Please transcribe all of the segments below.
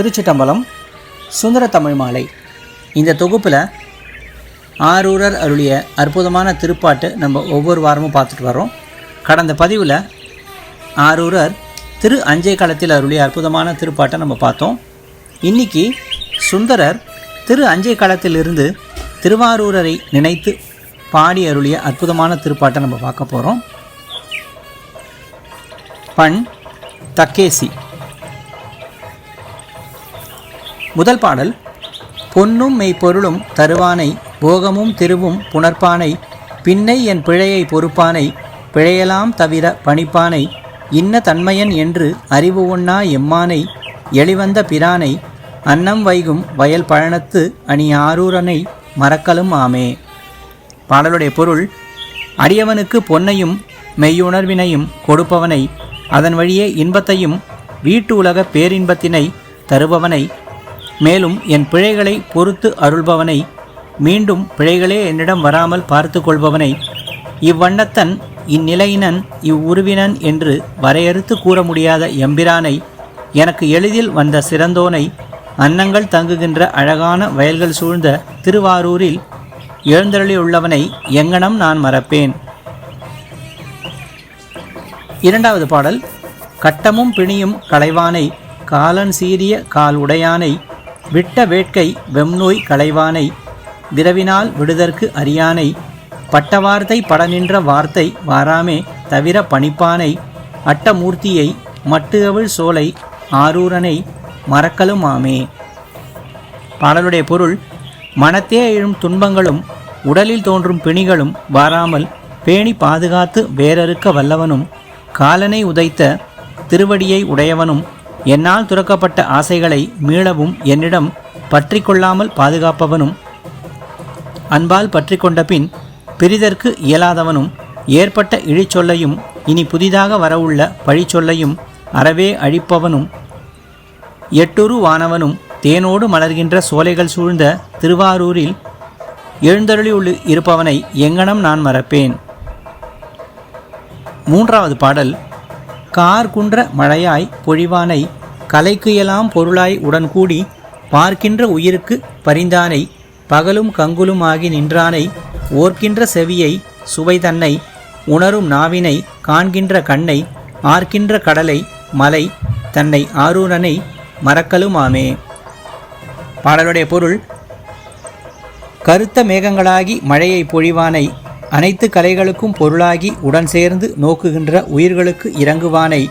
திருச்சிட்டம்பலம் சுந்தர தமிழ் மாலை. இந்த தொகுப்பில் ஆரூரர் அருளிய அற்புதமான திருப்பாட்டு நம்ம ஒவ்வொரு வாரமும் பார்த்துட்டு வரோம் கடந்த பதிவில் ஆரூரர் திரு அஞ்சை காலத்தில் அருளிய அற்புதமான திருப்பாட்டை நம்ம பார்த்தோம். இன்னைக்கு சுந்தரர் திரு அஞ்சை காலத்திலிருந்து திருவாரூரரை நினைத்து பாடி அருளிய அற்புதமான திருப்பாட்டை நம்ம பார்க்க போகிறோம் பண் தக்கேசி. முதல் பாடல் பொன்னும் மெய்ப்பொருளும் தருவானை போகமும் திருவும் புணர்ப்பானை பின்னை என் பிழையை பொறுப்பானை பிழையலாம் தவிர பணிப்பானை இன்ன தன்மையன் என்று அறிவு ஒண்ணா எம்மானை எளிவந்த பிரானை அன்னம் வைகும் வயல் பழனத்து அணி ஆரூரனை மறக்கலும் ஆமே. பாடலுடைய பொருள் அடியவனுக்கு பொன்னையும் மெய்யுணர்வினையும் கொடுப்பவனை அதன் வழியே இன்பத்தையும் வீட்டு உலக பேரின்பத்தினை தருபவனை மேலும் என் பிழைகளை பொறுத்து அருள்பவனை மீண்டும் பிழைகளே என்னிடம் வராமல் பார்த்து கொள்பவனை இவ்வண்ணத்தன் இந்நிலையினன் இவ்வுருவினன் என்று வரையறுத்து கூற முடியாத எம்பிரானை எனக்கு எளிதில் வந்த சிறந்தோனை அன்னங்கள் தங்குகின்ற அழகான வயல்கள் சூழ்ந்த திருவாரூரில் எழுந்தருளியுள்ளவனை எங்கனம் நான் மறப்பேன். இரண்டாவது பாடல் கட்டமும் பிணியும் களைவானை காலன் சீரிய கால் உடையானை விட்ட வேட்கை வெம்நோய் களைவானை விரவினால் விடுதற்கு அறியானை பட்டவார்த்தை படநின்ற வார்த்தை வாராமே தவிர பணிப்பானை அட்டமூர்த்தியை மட்டுகவிழ் சோலை ஆரூரனை மறக்கலும் ஆமே. பாடலுடைய பொருள் மனத்தே எழும் துன்பங்களும் உடலில் தோன்றும் பிணிகளும் வாராமல் பேணி பாதுகாத்து வேறறுக்க வல்லவனும் காலனை உதைத்த திருவடியை உடையவனும் என்னால் துறக்கப்பட்ட ஆசைகளை மீளவும் என்னிடம் பற்றி கொள்ளாமல் பாதுகாப்பவனும் அன்பால் பற்றி கொண்ட பின் பிரிதற்கு இயலாதவனும் ஏற்பட்ட இழிச்சொல்லையும் இனி புதிதாக வரவுள்ள பழிச்சொல்லையும் அறவே அழிப்பவனும் எட்டுரு வானவனும் தேனோடு மலர்கின்ற சோலைகள் சூழ்ந்த திருவாரூரில் எழுந்தருளியுள்ள இருப்பவனை எங்கனம் நான் மறப்பேன். மூன்றாவது பாடல். கார் குன்ற மழையாய் பொழிவானை கலைக்குயலாம் பொருளாய் உடன் கூடி பார்க்கின்ற உயிருக்கு பரிந்தானை பகலும் கங்குலுமாகி நின்றானை ஓர்க்கின்ற செவியை சுவை தன்னை உணரும் நாவினை காண்கின்ற கண்ணை ஆர்க்கின்ற கடலை மலை தன்னை ஆரூரனை மறக்கலுமாமே. பாடலுடைய பொருள் கருத்த மேகங்களாகி மழையை பொழிவானை அனைத்து கலைகளுக்கும் பொருளாகி உடன் சேர்ந்து நோக்குகின்ற உயிர்களுக்கு இறங்குவானை.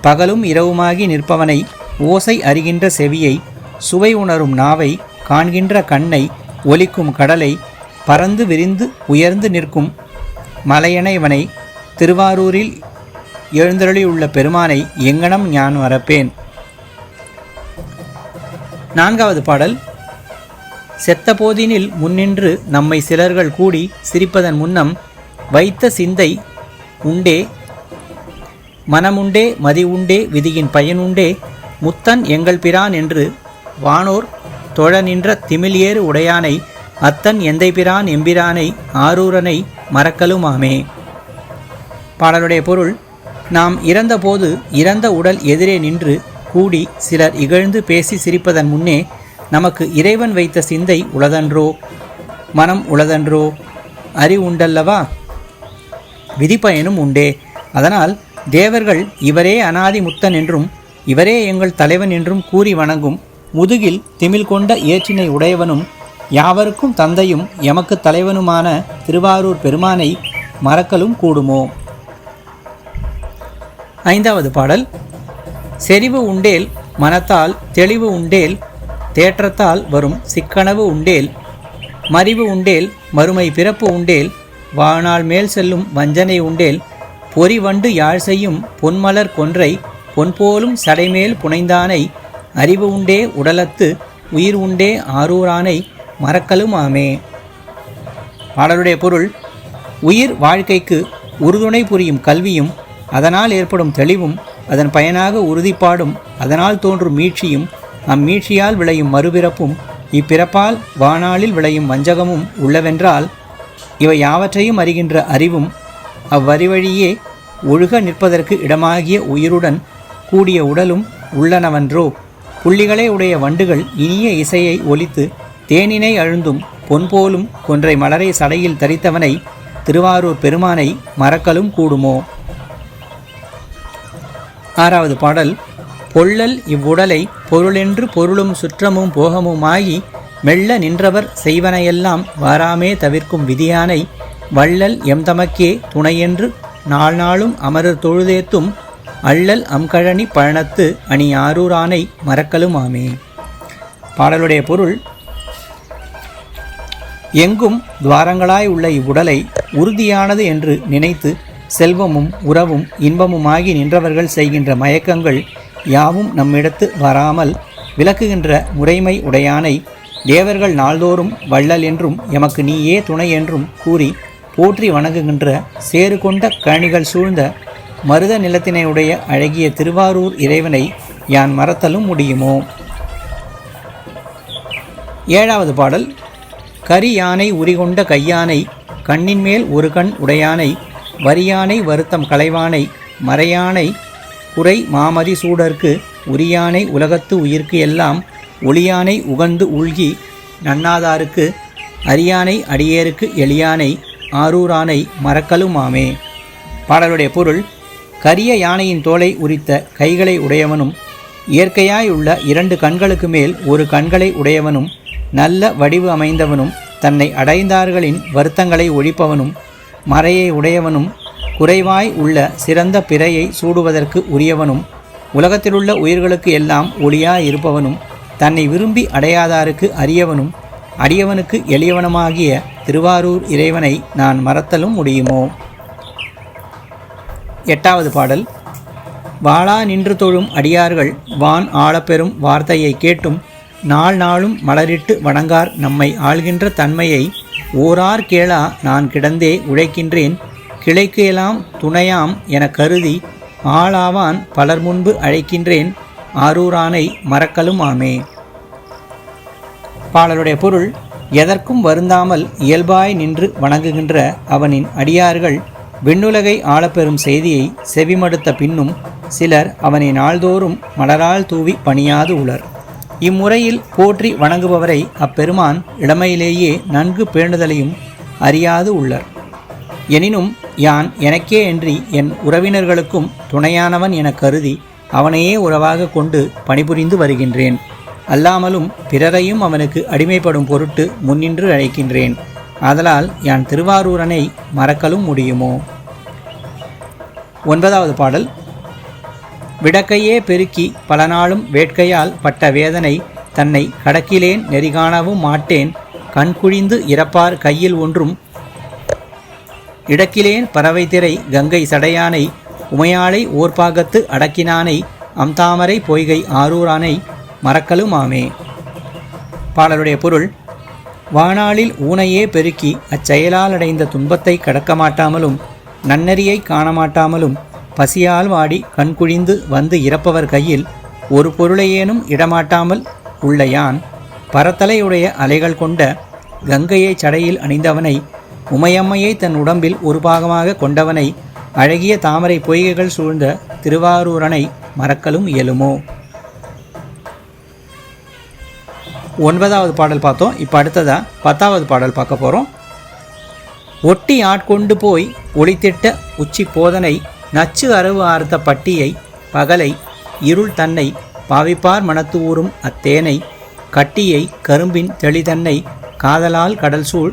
பகலும் இரவுமாகி நிற்பவனை ஓசை அறிகின்ற செவியை சுவை உணரும் நாவை காண்கின்ற கண்ணை ஒலிக்கும் கடலை பறந்து விரிந்து உயர்ந்து நிற்கும் மலையனைவனை திருவாரூரில் எழுந்தருளியுள்ள பெருமானை எங்கனம் ஞான் வரப்பேன் நான்காவது பாடல் செத்த போதினில் முன்னின்று நம்மை சிலர்கள் கூடி சிரிப்பதன் முன்னம் வைத்த சிந்தை உண்டே மனமுண்டே மதி உண்டே விதியின் பயனுண்டே முத்தன் எங்கள் பிரான் என்று வானோர் தொழ நின்ற திமிழேறு உடையானை அத்தன் எந்தை பிரான் எம்பிரானை ஆரூரனை மறக்கலுமாமே. பாடலுடைய பொருள் நாம் இறந்தபோது இறந்த உடல் எதிரே நின்று கூடி சிலர் இகழ்ந்து பேசி சிரிப்பதன் முன்னே நமக்கு இறைவன் வைத்த சிந்தை உளதன்றோ? மனம் உளதன்றோ? அறிவுண்டல்லவா விதிப்பயனும் உண்டே. அதனால் தேவர்கள் இவரே அனாதி முத்தன் என்றும் இவரே எங்கள் தலைவன் என்றும் கூறி வணங்கும் முதுகில் திமில் கொண்ட ஏற்றினை உடையவனும் யாவருக்கும் தந்தையும் எமக்கு தலைவனுமான திருவாரூர் பெருமானை மறக்கலும் கூடுமோ? ஐந்தாவது பாடல். செறிவு உண்டேல் மனத்தால் தெளிவு உண்டேல் தேற்றத்தால் வரும் சிக்கனவு உண்டேல் மறிவு உண்டேல் மறுமை பிறப்பு உண்டேல் வானால் மேல் செல்லும் வஞ்சனை உண்டேல் பொறி வண்டு யாழ் செய்யும் பொன்மலர் கொன்றை பொன்போலும் சடைமேல் புனைந்தானை அறிவு உண்டே உடலத்து உயிர் உண்டே ஆரூரானை மறக்கலும் ஆமே. பாடலுடைய பொருள் உயிர் வாழ்க்கைக்கு உறுதுணை புரியும் கல்வியும் அதனால் ஏற்படும் தெளிவும் அதன் பயனாக உறுதிப்பாடும் அதனால் தோன்றும் மீட்சியும் அம்மீட்சியால் விளையும் மறுபிறப்பும் இப்பிறப்பால் வானாளில் விளையும் வஞ்சகமும் உள்ளவென்றால் இவை யாவற்றையும் அறிகின்ற அறிவும் அவ்வறிவழியே ஒழுக நிற்பதற்கு இடமாகிய உயிருடன் கூடிய உடலும் உள்ளனவன்றோ. புள்ளிகளே உடைய வண்டுகள் இனிய இசையை ஒலித்து தேனினை அழுந்தும் பொன் போலும் கொன்றை மலரை சடையில் தரித்தவனை திருவாரூர் பெருமானை மறக்கலும் கூடுமோ. ஆறாவது பாடல் பொள்ளல் இவ்வுடலை பொருளென்று பொருளும் சுற்றமும் போகமுமாகி மெல்ல நின்றவர் செய்வனையெல்லாம் வாராமே தவிர்க்கும் விதியானை வள்ளல் எம் தமக்கே துணையென்று நாள் நாளும் அமரர் தொழுதேத்தும் அள்ளல் அம்கழனி பழனத்து அணி ஆரூரானை மறக்கலுமாமே. பாடலுடைய பொருள் எங்கும் துவாரங்களாய் உள்ள இவ்வுடலை உறுதியானது என்று நினைத்து செல்வமும் உறவும் இன்பமுமாகி நின்றவர்கள் செய்கின்ற மயக்கங்கள் யாவும் நம்மிடத்து வராமல் விளக்குகின்ற முறைமை உடையானை தேவர்கள் நாள்தோறும் வள்ளல் என்றும் எமக்கு நீயே துணை என்றும் கூறி போற்றி வணங்குகின்ற சேறு கொண்ட கணிகள் சூழ்ந்த மருத நிலத்தினையுடைய அழகிய திருவாரூர் இறைவனை யான் மறத்தலும் முடியுமோ? ஏழாவது பாடல். கரி யானை உரிகொண்ட கையானை கண்ணின் மேல் ஒரு கண் உடையானை வரியானை வருத்தம் களைவானை மறையானை குறை மாமதி சூடர்க்கு உரியானை உலகத்து உயிர்க்கு எல்லாம் ஒளியானை உகந்து உள்கி நன்னாதாருக்கு அரியானை அடியேருக்கு எளியானை ஆரூரானை மறக்கலுமாமே. பாடலுடைய பொருள் கரிய யானையின் தோலை உரித்த கைகளை உடையவனும் இயற்கையாயுள்ள இரண்டு கண்களுக்கு மேல் ஒரு கண்களை உடையவனும் நல்ல வடிவு அமைந்தவனும் தன்னை அடைந்தார்களின் வருத்தங்களை ஒழிப்பவனும் மறையை உடையவனும் குறைவாய் உள்ள சிறந்த பிறையை சூடுவதற்கு உரியவனும் உலகத்திலுள்ள உயிர்களுக்கு எல்லாம் ஒளியாய் இருப்பவனும் தன்னை விரும்பி அடையாதாருக்கு அரியவனும் அடியவனுக்கு எளியவனுமாகிய திருவாரூர் இறைவனை நான் மறத்தலும் முடியுமோ? எட்டாவது பாடல். வாளா நின்று தொழும் அடியார்கள் வான் ஆளப்பெறும் வார்த்தையை கேட்டும் நாள் நாளும் மலரிட்டு வணங்கார் நம்மை ஆள்கின்ற தன்மையை ஓரார் கேளா நான் கிடந்தே உழைக்கின்றேன் கிளைக்கு எல்லாம் துணையாம் என கருதி ஆளாவான் பலர் முன்பு அழைக்கின்றேன் ஆரூரானை மறக்கலும் ஆமே பாடலுடைய பொருள் எதற்கும் வருந்தாமல் இயல்பாய் நின்று வணங்குகின்ற அவனின் அடியார்கள் விண்ணுலகை ஆளப்பெறும் செய்தியை செவிமடுத்த பின்னும் சிலர் அவனை நாள்தோறும் மலரால் தூவி பணியாது உளர். இம்முறையில் போற்றி வணங்குபவரை அப்பெருமான் இளமையிலேயே நன்கு பேணுதலையும் அறியாது உள்ளர். எனினும் யான் எனக்கே அன்றி என் உறவினர்களுக்கும் துணையானவன் என கருதி அவனையே உறவாக கொண்டு பணிபுரிந்து வருகின்றேன். அல்லாமலும் பிறரையும் அவனுக்கு அடிமைப்படும் பொருட்டு முன்னின்று அழைக்கின்றேன். ஆதலால் யான் திருவாரூரனை மறக்கலும் முடியுமோ? ஒன்பதாவது பாடல். விடக்கையே பெருக்கி பல நாளும் வேட்கையால் பட்ட வேதனை தன்னை கடக்கிலேன் நெறிகாணவும் மாட்டேன். கண்குழிந்து இறப்பார் கையில் ஒன்றும் இடக்கிலேன் பறவை திரை கங்கை சடையானை உமையாளை ஓர்பாகத்து அடக்கினானை அம்தாமரை பொய்கை ஆரூரானை மறக்கலுமாமே. பாடலுடைய பொருள் வானாளில் ஊனையே பெருக்கி அச்செயலால் அடைந்த துன்பத்தை கடக்க மாட்டாமலும் நன்னறியை காணமாட்டாமலும் பசியால் வாடி கண்குழிந்து வந்து இறப்பவர் கையில் ஒரு பொருளையேனும் இடமாட்டாமல் உள்ள யான் பரத்தலையுடைய அலைகள் கொண்ட கங்கையை சடையில் அணிந்தவனை உமையம்மையை தன் உடம்பில் ஒரு பாகமாக கொண்டவனை அழகிய தாமரை பொய்கைகள் சூழ்ந்த திருவாரூரனை மறக்கலும் இயலுமோ? ஒன்பதாவது பாடல் பார்த்தோம். இப்போ அடுத்ததாக பத்தாவது பாடல் பார்க்க போகிறோம் ஒட்டி ஆட்கொண்டு போய் ஒளித்திட்ட உச்சி போதனை நச்சு அரவு ஆர்த்த பட்டியை பகலை இருள் தன்னை பாவிப்பார் மனத்து ஊறும் அத்தேனை கட்டியை கரும்பின் தெளிதன்னை காதலால் கடல் சூழ்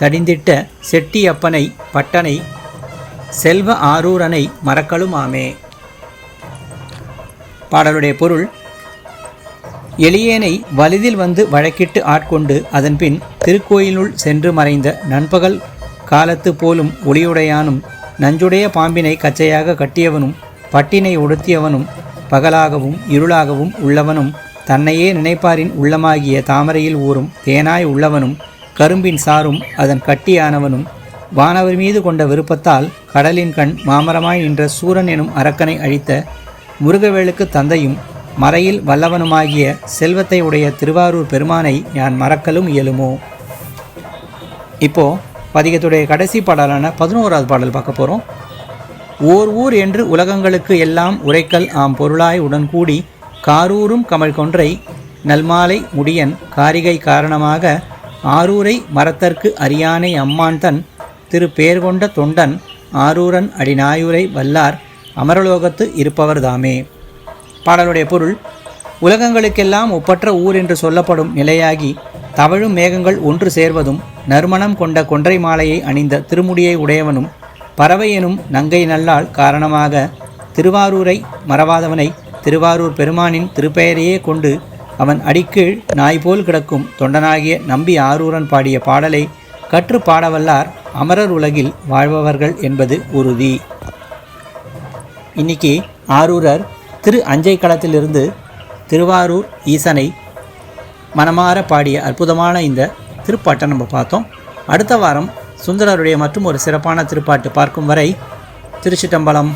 தடிந்திட்ட செட்டியப்பனை பட்டனை செல்வ ஆரூரனை மறக்கலுமாமே. பாடலுடைய பொருள் எளியேனை வலிதில் வந்து வழக்கிட்டு ஆட்கொண்டு அதன்பின் திருக்கோயிலுள் சென்று மறைந்த நண்பகல் காலத்து போலும் ஒளியுடையானும் நஞ்சுடைய பாம்பினை கச்சையாக கட்டியவனும் பட்டினை உடுத்தியவனும் பகலாகவும் இருளாகவும் உள்ளவனும் தன்னையே நினைப்பாரின் உள்ளமாகிய தாமரையில் ஊறும் தேனாய் உள்ளவனும் கரும்பின் சாரும் அதன் கட்டியானவனும் வானவர் மீது கொண்ட விருப்பத்தால் கடலின் கண் மாமரமாய் நின்ற சூரன் எனும் அரக்கனை அழித்த முருகவேலுக்கு தந்தையும் மறையில் வல்லவனுமாகிய செல்வத்தை உடைய திருவாரூர் பெருமானை நான் மறக்கலும் இயலுமோ? இப்போ பதிகத்துடைய கடைசி பாடலான பதினோராவது பாடல் பார்க்க போகிறோம் ஓர் ஊர் என்று உலகங்களுக்கு எல்லாம் உரைக்கல் ஆம் பொருளாய் உடன் கூடி காரூரும் கமல் கொன்றை நல்மாலை முடியன் காரிகை காரணமாக ஆரூரை மரத்தற்கு அரியானை அம்மான் தன் திரு பேர் கொண்ட தொண்டன் ஆரூரன் அடிநாயூரை வல்லார் அமரலோகத்து இருப்பவர்தாமே பாடலுடைய பொருள் உலகங்களுக்கெல்லாம் ஒப்பற்ற ஊர் என்று சொல்லப்படும் நிலையாகி தவழும் மேகங்கள் ஒன்று சேர்வதும் நறுமணம் கொண்ட கொன்றை மாலையை அணிந்த திருமுடியை உடையவனும் பறவை எனும் நங்கை நல்லாள் காரணமாக திருவாரூரை மறவாதவனை திருவாரூர் பெருமானின் திருப்பெயரையே கொண்டு அவன் அடிக்கீழ் நாய் போல் கிடக்கும் தொண்டனாகிய நம்பி ஆரூரன் பாடிய பாடலை கற்று பாடவல்லார் அமரர் உலகில் வாழ்பவர்கள் என்பது உறுதி. இன்னைக்கு ஆரூரர் திரு அஞ்சை களத்திலிருந்து திருவாரூர் ஈசனை மனமாற பாடிய அற்புதமான இந்த திருப்பாட்டை நம்ம பார்த்தோம். அடுத்த வாரம் சுந்தரருடைய மற்றும் ஒரு சிறப்பான திருப்பாட்டு பார்க்கும் வரை திருச்சிட்டம்பலம்.